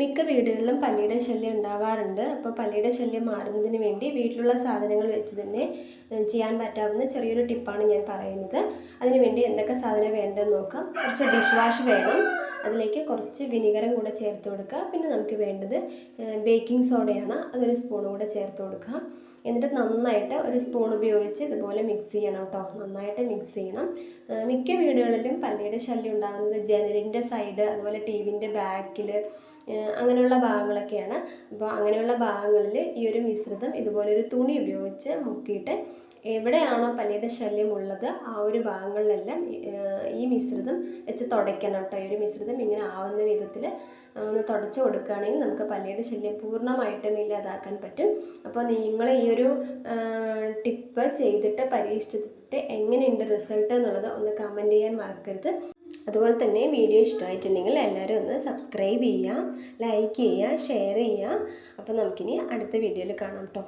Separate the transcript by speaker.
Speaker 1: മിക്ക വീടുകളിലും പല്ലിയുടെ ശല്യം ഉണ്ടാവാറുണ്ട്. അപ്പോൾ പല്ലിയുടെ ശല്യം മാറുന്നതിന് വേണ്ടി വീട്ടിലുള്ള സാധനങ്ങൾ വെച്ച് തന്നെ ചെയ്യാൻ പറ്റാവുന്ന ചെറിയൊരു ടിപ്പാണ് ഞാൻ പറയുന്നത്. അതിന് വേണ്ടി എന്തൊക്കെ സാധനം വേണ്ടതെന്ന് നോക്കാം. കുറച്ച് ഡിഷ് വാഷ് വേണം. അതിലേക്ക് കുറച്ച് വിനിഗറും കൂടെ ചേർത്ത് കൊടുക്കുക. പിന്നെ നമുക്ക് വേണ്ടത് ബേക്കിംഗ് സോഡയാണ്. അതൊരു സ്പൂണും കൂടെ ചേർത്ത് കൊടുക്കുക. എന്നിട്ട് നന്നായിട്ട് ഒരു സ്പൂൺ ഉപയോഗിച്ച് ഇതുപോലെ മിക്സ് ചെയ്യണം കേട്ടോ. നന്നായിട്ട് മിക്സ് ചെയ്യണം. മിക്ക വീടുകളിലും പല്ലിയുടെ ശല്യം ഉണ്ടാകുന്നത് ജനലിന്റെ സൈഡ് അതുപോലെ ടി വിന്റെ ബാക്കിൽ അങ്ങനെയുള്ള ഭാഗങ്ങളൊക്കെയാണ്. അപ്പോൾ അങ്ങനെയുള്ള ഭാഗങ്ങളിൽ ഈ ഒരു മിശ്രിതം ഇതുപോലൊരു തുണി ഉപയോഗിച്ച് മുക്കിയിട്ട് എവിടെയാണോ പല്ലിയുടെ ശല്യം ഉള്ളത് ആ ഒരു ഭാഗങ്ങളിലെല്ലാം ഈ, മിശ്രിതം വെച്ച് തുടയ്ക്കണം കേട്ടോ. ഈ ഒരു മിശ്രിതം ഇങ്ങനെ ആവുന്ന വിധത്തിൽ ഒന്ന് തുടച്ച് കൊടുക്കുകയാണെങ്കിൽ നമുക്ക് പല്ലിയുടെ ശല്യം പൂർണമായിട്ടും ഇല്ലാതാക്കാൻ പറ്റും. അപ്പോൾ നിങ്ങൾ ഈ ഒരു ടിപ്പ് ചെയ്തിട്ട് പരീക്ഷിച്ചിട്ട് എങ്ങനെയുണ്ട് റിസൾട്ട് എന്നുള്ളത് ഒന്ന് കമന്റ് ചെയ്യാൻ മറക്കരുത്. അതുപോലെ തന്നെ വീഡിയോ ഇഷ്ടമായിട്ടുണ്ടെങ്കിൽ എല്ലാവരും ഒന്ന് സബ്സ്ക്രൈബ് ചെയ്യുക ലൈക്ക് ചെയ്യുക ഷെയർ ചെയ്യുക. അപ്പോൾ നമുക്കിനി അടുത്ത വീഡിയോയിൽ കാണാം കേട്ടോ.